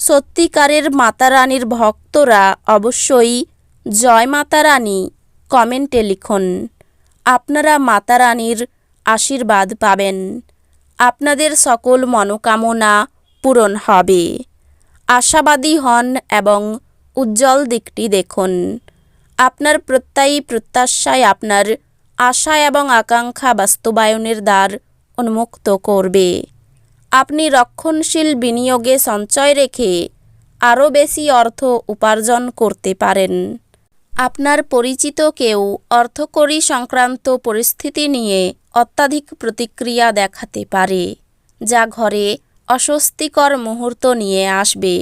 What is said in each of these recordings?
সত্যিকারের মাতারানীর ভক্তরা অবশ্যই জয় মাতারানী কমেন্টে লিখুন। আপনারা মাতারানীর আশীর্বাদ পাবেন। আপনাদের সকল মনোকামনা পূরণ হবে। আশাবাদী হন এবং উজ্জ্বল দিকটি দেখুন। আপনার প্রত্যয়ী প্রত্যাশায় আপনার আশা এবং আকাঙ্ক্ষা বাস্তবায়নের দ্বার উন্মুক্ত করবে। আপনি রক্ষণশীল বিনিয়োগে সঞ্চয় রেখে আরও বেশি অর্থ উপার্জন করতে পারেন। আপনার পরিচিত কেউ অর্থকরী সংক্রান্ত পরিস্থিতি নিয়ে অত্যাধিক প্রতিক্রিয়া দেখাতে পারে, যা ঘরে অস্বস্তিকর মুহূর্ত নিয়ে আসবে।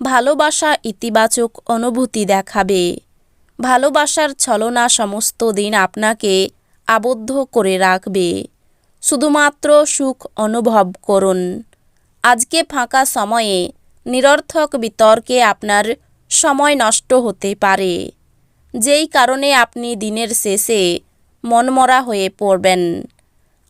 ভালোবাসা ইতিবাচক অনুভূতি দেখাবে। ভালোবাসার ছলনা সমস্ত দিন আপনাকে আবদ্ধ করে রাখবে। শুধুমাত্র সুখ অনুভব করুন। আজকে ফাঁকা সময়ে নিরর্থক বিতর্কে আপনার সময় নষ্ট হতে পারে। যেই কারণে আপনি দিনের শেষে মনমরা হয়ে পড়বেন।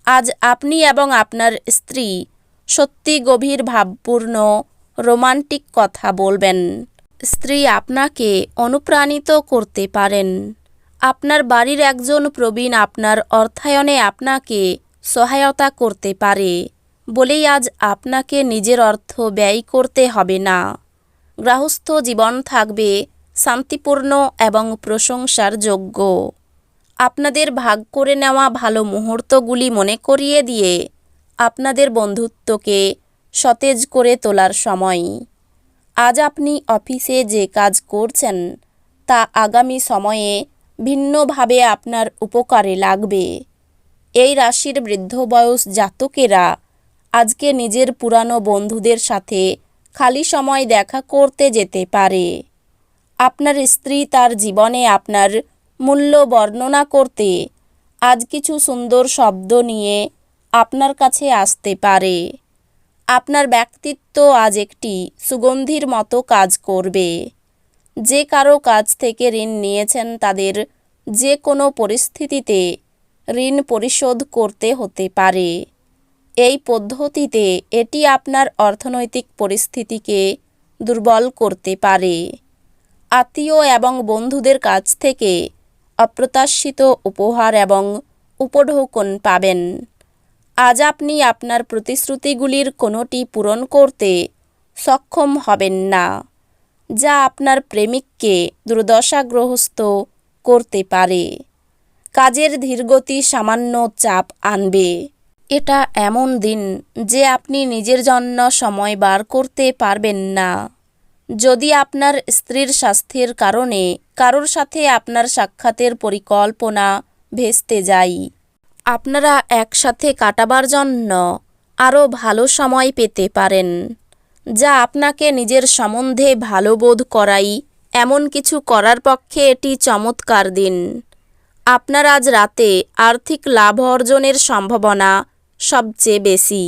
আজ আপনি এবং আপনার স্ত্রী সত্যি গভীর ভাবপূর্ণ রোমান্টিক কথা বলবেন। স্ত্রী আপনাকে অনুপ্রাণিত করতে পারেন। আপনার বাড়ির একজন প্রবীণ আপনার অর্থায়নে আপনাকে সহায়তা করতে পারে বলেই আজ আপনাকে নিজের অর্থ ব্যয় করতে হবে না। গৃহস্থ জীবন থাকবে শান্তিপূর্ণ এবং প্রশংসার যোগ্য। আপনাদের ভাগ করে নেওয়া ভালো মুহূর্তগুলি মনে করিয়ে দিয়ে আপনাদের বন্ধুত্বকে সতেজ করে তোলার সময়। আজ আপনি অফিসে যে কাজ করছেন, তা আগামী সময়ে ভিন্নভাবে আপনার উপকারে লাগবে। এই রাশির বৃদ্ধ বয়স জাতকেরা আজকে নিজের পুরানো বন্ধুদের সাথে খালি সময় দেখা করতে যেতে পারে। আপনার স্ত্রী তার জীবনে আপনার মূল্য বর্ণনা করতে আজ কিছু সুন্দর শব্দ নিয়ে আপনার কাছে আসতে পারে। আপনার ব্যক্তিত্ব আজ একটি সুগন্ধির মতো কাজ করবে। যে কারও কাছ থেকে ঋণ নিয়েছেন তাদের যে কোনো পরিস্থিতিতে ঋণ পরিশোধ করতে হতে পারে। এই পদ্ধতিতে এটি আপনার অর্থনৈতিক পরিস্থিতিকে দুর্বল করতে পারে। আত্মীয় এবং বন্ধুদের কাছ থেকে অপ্রত্যাশিত উপহার এবং উপঢৌকন পাবেন। আজ আপনি আপনার প্রতিশ্রুতিগুলির কোনোটি পূরণ করতে সক্ষম হবেন না, যা আপনার প্রেমিককে দুর্দশাগ্রস্ত করতে পারে। কাজের ধীরগতি সামান্য চাপ আনবে। এটা এমন দিন যে আপনি নিজের জন্য সময় বার করতে পারবেন না। যদি আপনার স্ত্রীর স্বাস্থ্যের কারণে কারোর সাথে আপনার সাক্ষাতের পরিকল্পনা ভেস্তে যায় আপনারা একসাথে কাটাবার জন্য আরও ভালো সময় পেতে পারেন, যা আপনাকে নিজের সম্বন্ধে ভালো বোধ করাই, এমন কিছু করার পক্ষে এটি চমৎকার দিন। আপনার আজ রাতে আর্থিক লাভ অর্জনের সম্ভাবনা সবচেয়ে বেশি।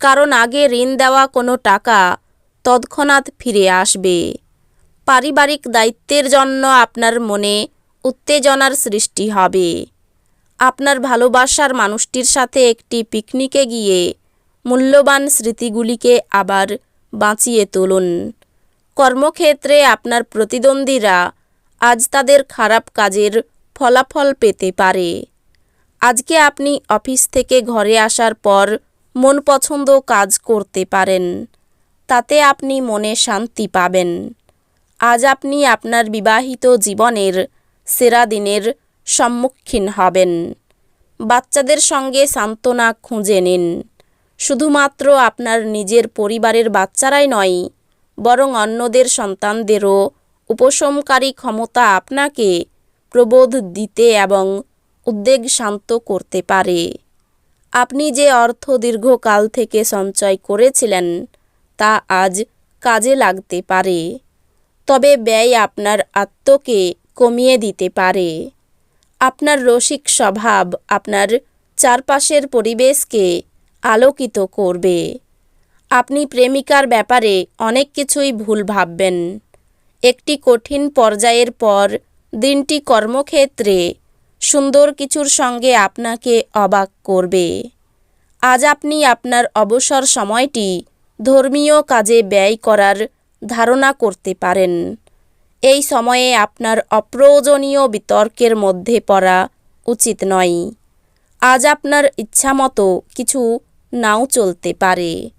কারণ আগে ঋণ দেওয়া কোনো টাকা তৎক্ষণাৎ ফিরে আসবে। পারিবারিক দায়িত্বের জন্য আপনার মনে উত্তেজনার সৃষ্টি হবে। আপনার ভালোবাসার মানুষটির সাথে একটি পিকনিকে গিয়ে মূল্যবান স্মৃতিগুলিকে আবার বাঁচিয়ে তুলুন। কর্মক্ষেত্রে আপনার প্রতিদ্বন্দ্বীরা আজ তাদের খারাপ কাজের ফলাফল পেতে পারে। আজকে আপনি অফিস থেকে ঘরে আসার পর মন পছন্দ কাজ করতে পারেন। তাতে আপনি মনে শান্তি পাবেন। আজ আপনি আপনার বিবাহিত জীবনের সেরা দিনের সম্মুখীন হবেন। বাচ্চাদের সঙ্গে সান্ত্বনা খুঁজে নিন। শুধুমাত্র আপনার নিজের পরিবারের বাচ্চারাই নয়, বরং অন্যদের সন্তানদেরও উপশমকারী ক্ষমতা আপনাকে প্রবোধ দিতে এবং উদ্বেগ শান্ত করতে পারে। আপনি যে অর্থ দীর্ঘকাল থেকে সঞ্চয় করেছিলেন, তা আজ কাজে লাগতে পারে। তবে ব্যয় আপনার আত্মকে কমিয়ে দিতে পারে। আপনার রসিক স্বভাব আপনার চারপাশের পরিবেশকে আলোকিত করবে। আপনি প্রেমিকার ব্যাপারে অনেক কিছুই ভুল ভাববেন। একটি কঠিন পর্যায়ের পর দিনটি কর্মক্ষেত্রে সুন্দর কিছুর সঙ্গে আপনাকে অবাক করবে। আজ আপনি আপনার অবসর সময়টি ধর্মীয় কাজে ব্যয় করার ধারণা করতে পারেন। এই সময়ে আপনার অপ্রয়োজনীয় বিতর্কের মধ্যে পড়া উচিত নয়। আজ আপনার ইচ্ছামতো কিছু নাও চলতে পারে।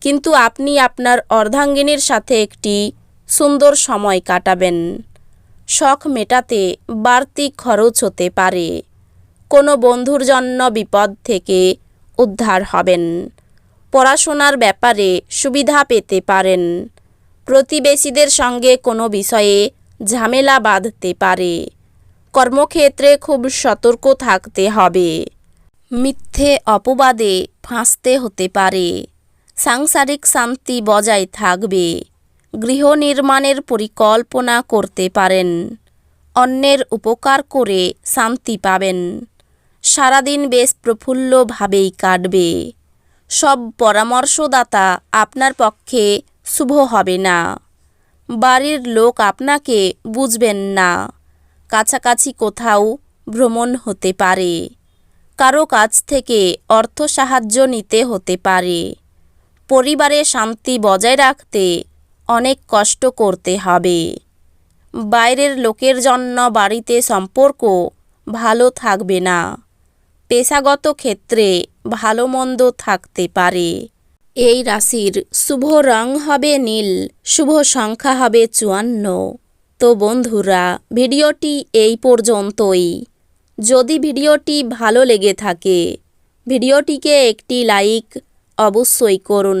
কিন্তু আপনি আপনার অর্ধাঙ্গিনীর সাথে একটি সুন্দর সময় কাটাবেন। শখ মেটাতে বাড়তি খরচ হতে পারে। কোনো বন্ধুর জন্য বিপদ থেকে উদ্ধার হবেন। পড়াশোনার ব্যাপারে সুবিধা পেতে পারেন। প্রতিবেশীদের সঙ্গে কোনো বিষয়ে ঝামেলা বাঁধতে পারে। কর্মক্ষেত্রে খুব সতর্ক থাকতে হবে। মিথ্যে অপবাদে ফাঁসতে হতে পারে। সাংসারিক শান্তি বজায় থাকবে। গৃহ নির্মাণের পরিকল্পনা করতে পারেন। অন্যের উপকার করে শান্তি পাবেন। সারাদিন বেশ প্রফুল্লভাবেই কাটবে। সব পরামর্শদাতা আপনার পক্ষে শুভ হবে না। বাড়ির লোক আপনাকে বুঝবেন না। কাছাকাছি কোথাও ভ্রমণ হতে পারে। কারও কাছ থেকে অর্থ সাহায্য নিতে হতে পারে। পরিবারে শান্তি বজায় রাখতে অনেক কষ্ট করতে হবে। বাইরের লোকের জন্য বাড়িতে সম্পর্ক ভালো থাকবে না। পেশাগত ক্ষেত্রে ভালো মন্দ থাকতে পারে। এই রাশির শুভ রং হবে নীল, শুভ সংখ্যা হবে চুয়ান্ন। তো বন্ধুরা, ভিডিওটি এই পর্যন্তই। যদি ভিডিওটি ভালো লেগে থাকে, ভিডিওটিকে একটি লাইক অবশ্যই করুন।